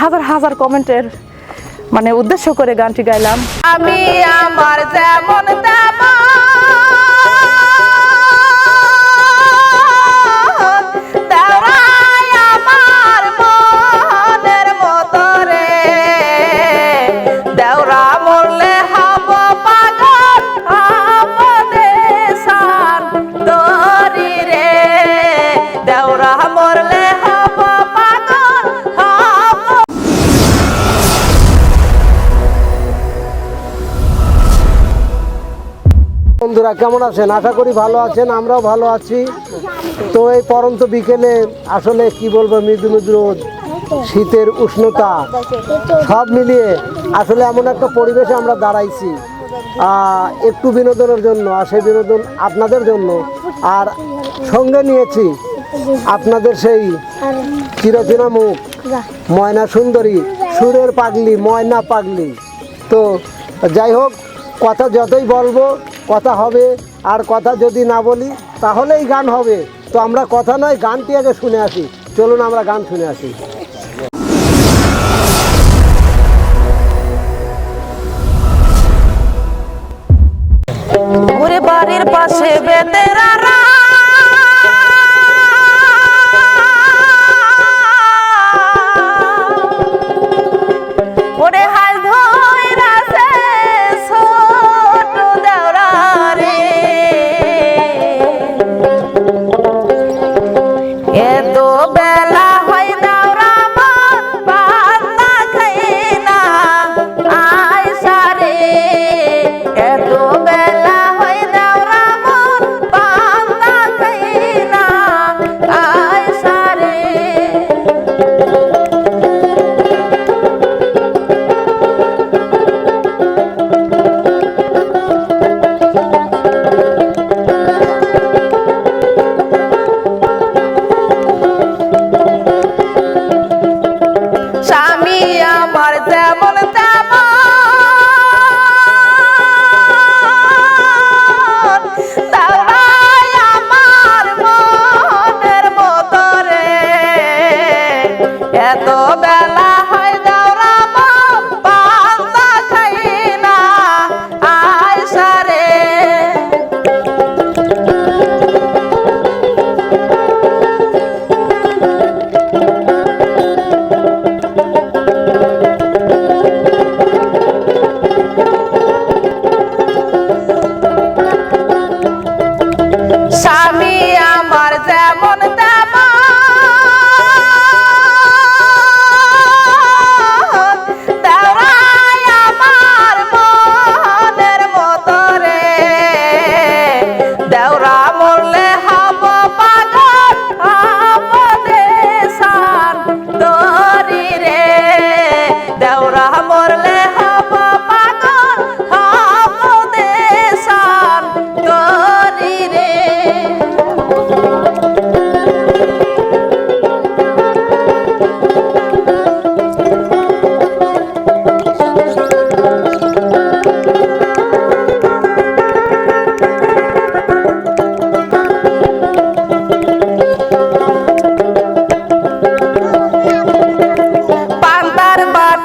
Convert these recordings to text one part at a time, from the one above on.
হাজার হাজার কমেন্টের মানে উদ্দেশ্য করে গানটি গাইলাম। আমি আমার যেমন তেমন বন্ধুরা, কেমন আছেন? আশা করি ভালো আছেন, আমরাও ভালো আছি। তো এই পরন্ত বিকেলে আসলে কি বলব, মৃদু মৃদু রোদ শীতের উষ্ণতা সব মিলিয়ে আসলে এমন একটা পরিবেশে আমরা দাঁড়াইছি। একটু বিনোদনের জন্য, আর সেই বিনোদন আপনাদের জন্য। আর সঙ্গে নিয়েছি আপনাদের সেই চিরচেনা মুখ ময়না সুন্দরী, সুরের পাগলি, ময়না পাগলি। তো যাই হোক, কথা যতই বলব কথা হবে আর কথা যদি না বলি, তাহলেই গান হবে। তো আমরা কথা নয়, গানটি আগে শুনে আসি। চলুন আমরা গান শুনে আসি। ঘুরে বাড়ির পাশে বেতেরারা আমার তেমন তেমন আমার মনের মতরে এত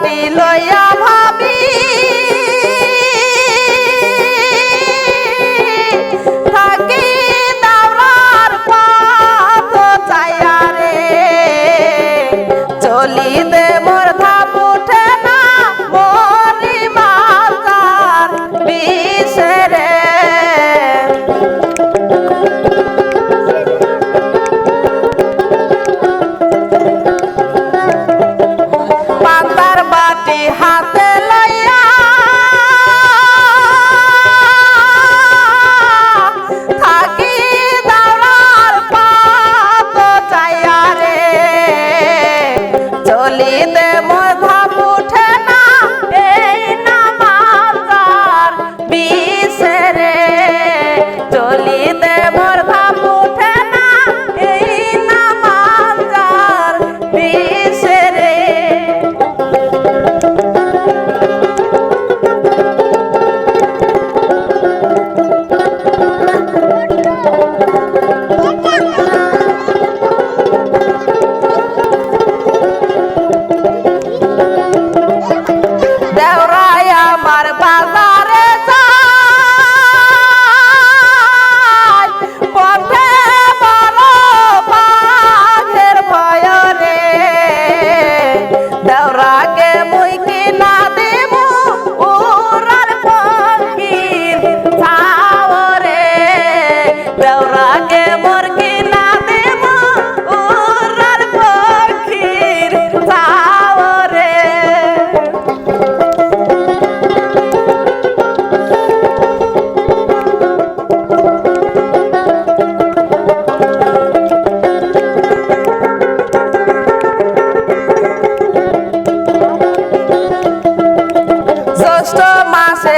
পান্তার বাটি বাটি হাতে লইয়া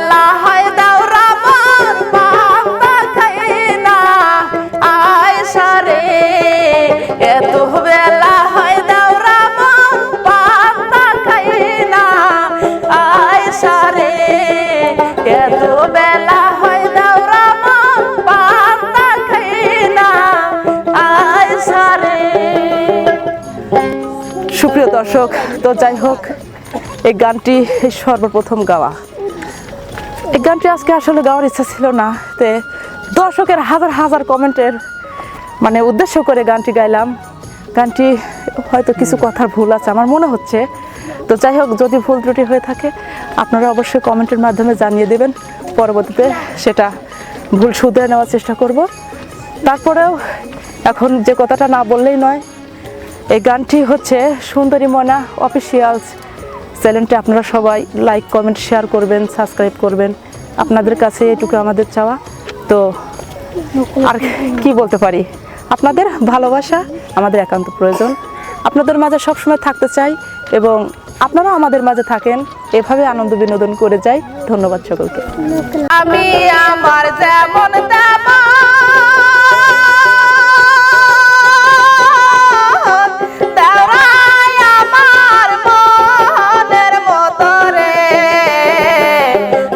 বেলা হয় দাওরা মন পাতা খাই না আয়সা রে, এত বেলা হয় না বেলা হয় খাই না আয়সা রে। সুপ্রিয় দর্শক, তো যাই হোক, এই গানটি সর্বপ্রথম গাওয়া। এই গানটি আজকে আসলে গাওয়ার ইচ্ছা ছিল না তে দর্শকের হাজার হাজার কমেন্টের মানে উদ্দেশ্য করে গানটি গাইলাম। গানটি হয়তো কিছু কথার ভুল আছে আমার মনে হচ্ছে। তো যাই হোক যদি ভুল ত্রুটি হয়ে থাকে আপনারা অবশ্যই কমেন্টের মাধ্যমে জানিয়ে দেবেন। পরবর্তীতে সেটা ভুল শুধরে নেওয়ার চেষ্টা করব। তারপরেও এখন যে কথাটা না বললেই নয় এই গানটি হচ্ছে সুন্দরী মনা অফিসিয়ালস চ্যানেলটি আপনারা সবাই লাইক, কমেন্ট, শেয়ার করবেন, সাবস্ক্রাইব করবেন। আপনাদের কাছে এটুকু আমাদের চাওয়া। তো আর কি বলতে পারি? আপনাদের ভালোবাসা আমাদের একান্ত প্রয়োজন। আপনাদের মাঝে সবসময় থাকতে চাই এবং আপনারাও আমাদের মাঝে থাকেন। এভাবে আনন্দ বিনোদন করে যাই। ধন্যবাদ সকলকে। আমি আমার যেমন তেমন